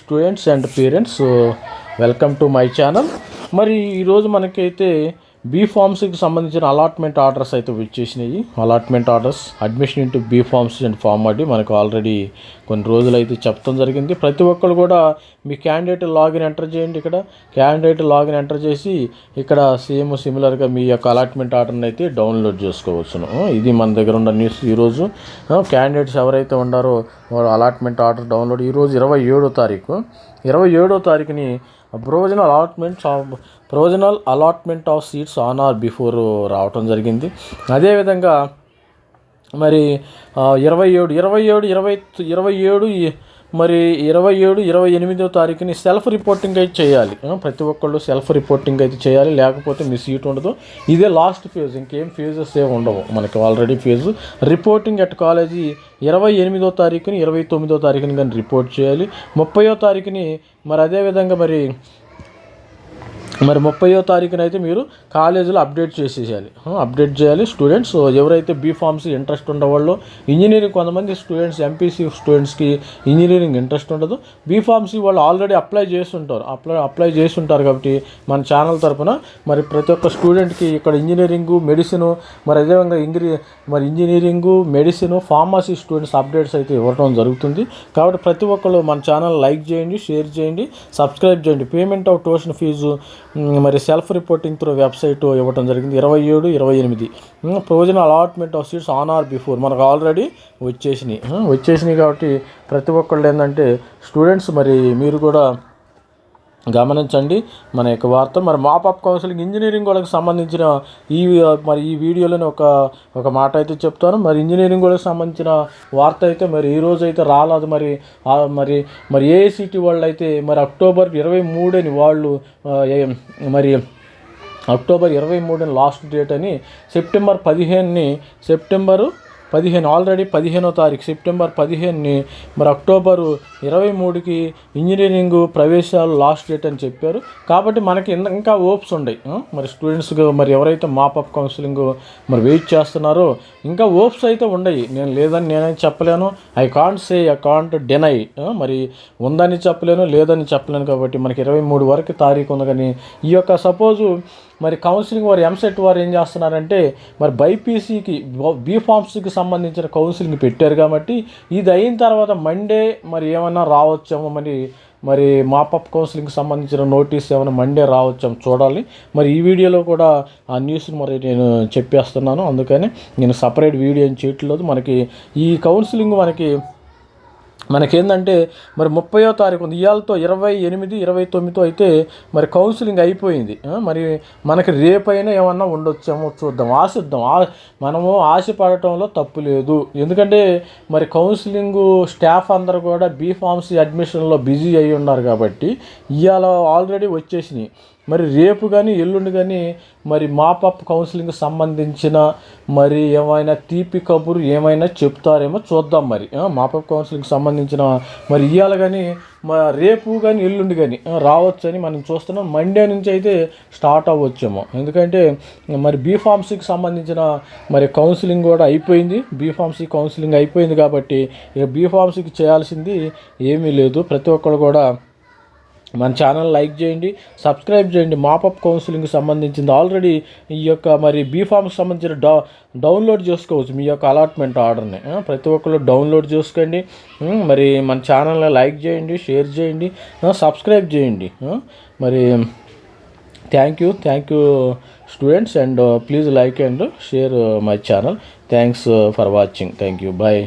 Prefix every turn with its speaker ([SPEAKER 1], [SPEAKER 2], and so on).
[SPEAKER 1] Students and parents welcome to my channel. మరి ఈరోజు మనకైతే బీ ఫార్మ్స్కి సంబంధించిన అలాట్మెంట్ ఆర్డర్స్ అయితే వచ్చేసినాయి. Allotment orders admission into B pharms and pharm అడి మనకు ఆల్రెడీ కొన్ని రోజులు అయితే చెప్పడం జరిగింది. ప్రతి ఒక్కరు కూడా మీ క్యాండిడేట్ లాగిన్ ఎంటర్ చేయండి ఇక్కడ. క్యాండిడేట్ లాగిన్ ఎంటర్ చేసి ఇక్కడ సేమ్ సిమిలర్గా మీ యొక్క అలాట్మెంట్ ఆర్డర్ని అయితే డౌన్లోడ్ చేసుకోవచ్చును. ఇది మన దగ్గర ఉన్న న్యూస్ ఈరోజు. క్యాండిడేట్స్ ఎవరైతే ఉన్నారో అలాట్మెంట్ ఆర్డర్ డౌన్లోడ్ ఈరోజు ఇరవై ఏడో తారీఖు. ఇరవై ఏడో తారీఖుని provisional allotments of provisional allotment of seats on or before రావటం జరిగింది. అదేవిధంగా మరి ఇరవై ఏడు ఇరవై ఏడు ఇరవై ఇరవై ఏడు మరి ఇరవై ఏడు ఇరవై ఎనిమిదో తారీఖుని సెల్ఫ్ రిపోర్టింగ్ అయితే చేయాలి. ప్రతి ఒక్కళ్ళు సెల్ఫ్ రిపోర్టింగ్ అయితే చేయాలి. లేకపోతే మీ సీట్ ఉండదు. ఇదే లాస్ట్ ఫేజ్. ఇంకేం ఫేజెస్ ఏమి ఉండవు. మనకి already phase. Reporting at college ఇరవై ఎనిమిదో తారీఖుని ఇరవై తొమ్మిదో తారీఖుని కానీ రిపోర్ట్ చేయాలి. ముప్పయో తారీఖుని మరి అదేవిధంగా మరి మరి ముప్పయో తారీఖున అయితే మీరు కాలేజీలో అప్డేట్ చేసేసేయాలి. అప్డేట్ చేయాలి. స్టూడెంట్స్ ఎవరైతే బీఫామ్స్ ఇంట్రెస్ట్ ఉండవాళ్ళు ఇంజనీరింగ్ కొంతమంది స్టూడెంట్స్ ఎంపీసీ స్టూడెంట్స్కి ఇంజనీరింగ్ ఇంట్రెస్ట్ ఉండదు. బీఫామ్సీ వాళ్ళు ఆల్రెడీ అప్లై చేస్తుంటారు. అప్లై అప్లై చేస్తుంటారు కాబట్టి మన ఛానల్ తరపున మరి ప్రతి ఒక్క స్టూడెంట్కి ఇక్కడ ఇంజనీరింగు మెడిసిన్ మరి అదేవిధంగా ఇంగ్రీ మరి engineering medicine pharmacy students updates అయితే ఇవ్వడం జరుగుతుంది. కాబట్టి ప్రతి ఒక్కళ్ళు మన ఛానల్ లైక్ చేయండి షేర్ చేయండి సబ్స్క్రైబ్ చేయండి. పేమెంట్ ఆఫ్ ట్యూషన్ ఫీజు మరి సెల్ఫ్ రిపోర్టింగ్ త్రూ వెబ్సైట్ ఇవ్వడం జరిగింది. ఇరవై ఏడు ఇరవై ఎనిమిది. Provision allotment of seats on or before మనకు ఆల్రెడీ వచ్చేసినాయి. వచ్చేసినాయి కాబట్టి ప్రతి ఒక్కళ్ళు ఏంటంటే స్టూడెంట్స్ మరి మీరు కూడా గమనించండి. మన యొక్క వార్త మరి మాపప్ కౌన్సిలింగ్ ఇంజనీరింగ్ వాళ్ళకి సంబంధించిన ఈ మరి ఈ వీడియోలోని ఒక ఒక మాట అయితే చెప్తాను. మరి ఇంజనీరింగ్ వాళ్ళకి సంబంధించిన వార్త అయితే మరి ఈ రోజు అయితే రాలేదు. మరి మరి మరి ఏఐసిటి వాళ్ళు అయితే మరి అక్టోబర్ ఇరవై మూడని వాళ్ళు మరి అక్టోబర్ ఇరవై మూడుని లాస్ట్ డేట్ అని సెప్టెంబర్ పదిహేనుని సెప్టెంబరు పదిహేను ఆల్రెడీ పదిహేనో తారీఖు సెప్టెంబర్ పదిహేనుని మరి అక్టోబరు ఇరవై మూడుకి ఇంజనీరింగ్ ప్రవేశాలు లాస్ట్ డేట్ అని చెప్పారు. కాబట్టి మనకి ఇంకా ఓప్స్ ఉన్నాయి మరి స్టూడెంట్స్ మరి ఎవరైతే మాపప్ కౌన్సిలింగ్ మరి వెయిట్ చేస్తున్నారో ఇంకా ఓప్స్ అయితే ఉన్నాయి నేను లేదని నేనే చెప్పలేను. I can't say I can't deny మరి ఉందని చెప్పలేను లేదని చెప్పలేను. కాబట్టి మనకి ఇరవై మూడు వరకు తారీఖు ఉంది. కానీ ఈ యొక్క సపోజు మరి కౌన్సిలింగ్ వారు ఎంసెట్ వారు ఏం చేస్తున్నారంటే మరి బైపీసీకి బీ ఫార్మ్స్కి సంబంధించిన కౌన్సిలింగ్ పెట్టారు కాబట్టి ఇది అయిన తర్వాత మండే మరి ఏమైనా రావచ్చేమో మరి మరి మాపప్ కౌన్సిలింగ్కి సంబంధించిన నోటీస్ ఏమైనా మండే రావచ్చాం చూడాలి. మరి ఈ వీడియోలో కూడా ఆ న్యూస్ని మరి నేను చెప్పేస్తున్నాను. అందుకని నేను సపరేట్ వీడియో ఏం చేయట్లేదు. మనకి ఈ కౌన్సిలింగ్ మనకి మనకేందంటే మరి ముప్పయో తారీఖు ఉంది. ఇవాళతో ఇరవై ఎనిమిది ఇరవై తొమ్మిదితో అయితే మరి కౌన్సిలింగ్ అయిపోయింది. మరి మనకి రేపైనా ఏమన్నా ఉండొచ్చేమో చూద్దాం ఆశిద్దాం. ఆ మనము ఆశపడటంలో తప్పు లేదు. ఎందుకంటే మరి కౌన్సిలింగ్ స్టాఫ్ అందరూ కూడా బీఫార్మసీ అడ్మిషన్లో బిజీ అయి ఉన్నారు కాబట్టి ఇవాళ ఆల్రెడీ వచ్చేసినాయి. మరి రేపు కానీ ఎల్లుండి కానీ మరి మాపప్ కౌన్సిలింగ్కి సంబంధించిన మరి ఏమైనా తీపి కబురు ఏమైనా చెప్తారేమో చూద్దాం మరి. ఆ, మాపప్ కౌన్సిలింగ్కి సంబంధించిన మరి ఇవాళ కానీ మా రేపు కానీ ఎల్లుండి కానీ రావచ్చని మనం చూస్తున్నాం. మండే నుంచి అయితే స్టార్ట్ అవ్వచ్చేమో. ఎందుకంటే మరి బీఫార్మసీకి సంబంధించిన మరి కౌన్సిలింగ్ కూడా అయిపోయింది. బీఫార్మసీ కౌన్సిలింగ్ అయిపోయింది కాబట్టి ఇక బీఫార్మసీకి చేయాల్సింది ఏమీ లేదు. ప్రతి ఒక్కరు కూడా మన ఛానల్ లైక్ చేయండి సబ్స్క్రైబ్ చేయండి. మాపప్ కౌన్సిలింగ్కి సంబంధించింది ఆల్రెడీ ఈ యొక్క మరి బీఫామ్కి సంబంధించిన డౌ డౌన్లోడ్ చేసుకోవచ్చు. మీ యొక్క అలాట్మెంట్ ఆర్డర్ని ప్రతి ఒక్కరు డౌన్లోడ్ చేసుకోండి. మరి మన ఛానల్ని లైక్ చేయండి షేర్ చేయండి సబ్స్క్రైబ్ చేయండి. మరి thank you thank you students and please like and share my channel thanks for watching thank you bye